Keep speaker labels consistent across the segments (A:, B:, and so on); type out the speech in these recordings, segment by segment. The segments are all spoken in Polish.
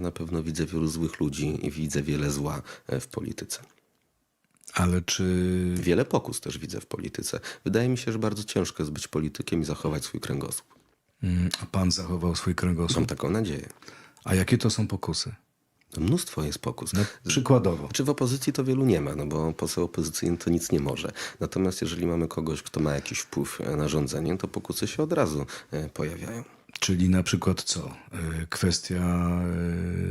A: Na pewno widzę wielu złych ludzi i widzę wiele zła e, w polityce.
B: Ale czy
A: Wiele pokus też widzę w polityce. Wydaje mi się, że bardzo ciężko jest być politykiem i zachować swój kręgosłup.
B: mm, a pan zachował swój kręgosłup?
A: Mam taką nadzieję.
B: A jakie to są pokusy?
A: No, Mnóstwo jest pokus.
B: No, przykładowo.
A: Czy w opozycji to wielu nie ma, no bo poseł opozycyjny to nic nie może. Natomiast jeżeli mamy kogoś, kto ma jakiś wpływ e, na rządzenie, to pokusy się od razu e, pojawiają.
B: Czyli na przykład co? Y, Kwestia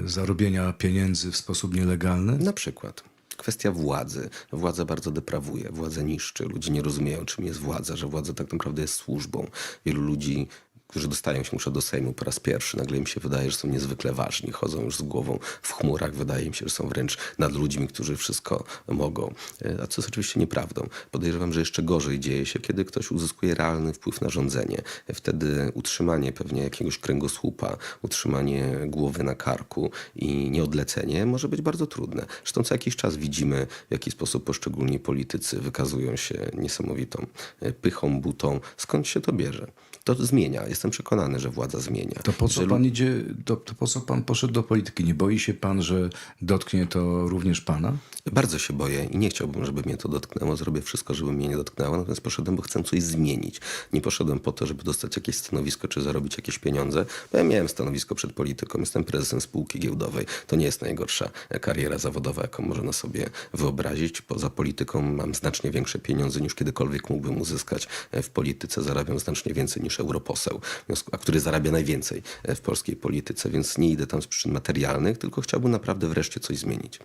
B: y, zarobienia pieniędzy w sposób nielegalny?
A: Na przykład kwestia władzy. Władza bardzo deprawuje, władza niszczy. Ludzie nie rozumieją, czym jest władza, że władza tak naprawdę jest służbą. Wielu ludzi, którzy dostają się muszę do Sejmu po raz pierwszy, nagle im się wydaje, że są niezwykle ważni, chodzą już z głową w chmurach, wydaje im się, że są wręcz nad ludźmi, którzy wszystko mogą. E, A co jest oczywiście nieprawdą. Podejrzewam, że jeszcze gorzej dzieje się, kiedy ktoś uzyskuje realny wpływ na rządzenie. Wtedy utrzymanie pewnie jakiegoś kręgosłupa, utrzymanie głowy na karku i nieodlecenie może być bardzo trudne. Zresztą co jakiś czas widzimy, w jaki sposób poszczególni politycy wykazują się niesamowitą e, pychą, butą. Skąd się to bierze? To zmienia. Jestem przekonany, że władza zmienia.
B: To po co
A: Że
B: pan idzie, do, to po co pan poszedł do polityki? Nie boi się pan, że dotknie to również pana?
A: Bardzo się boję i nie chciałbym, żeby mnie to dotknęło. Zrobię wszystko, żeby mnie nie dotknęło. Natomiast poszedłem, bo chcę coś zmienić. Nie poszedłem po to, żeby dostać jakieś stanowisko czy zarobić jakieś pieniądze. Bo ja miałem stanowisko przed polityką. Jestem prezesem spółki giełdowej. To nie jest najgorsza kariera zawodowa, jaką można sobie wyobrazić. Poza polityką mam znacznie większe pieniądze niż kiedykolwiek mógłbym uzyskać w polityce. Zarabiam znacznie więcej niż europoseł, a który zarabia najwięcej w polskiej polityce. Więc nie idę tam z przyczyn materialnych, tylko chciałbym naprawdę wreszcie coś zmienić.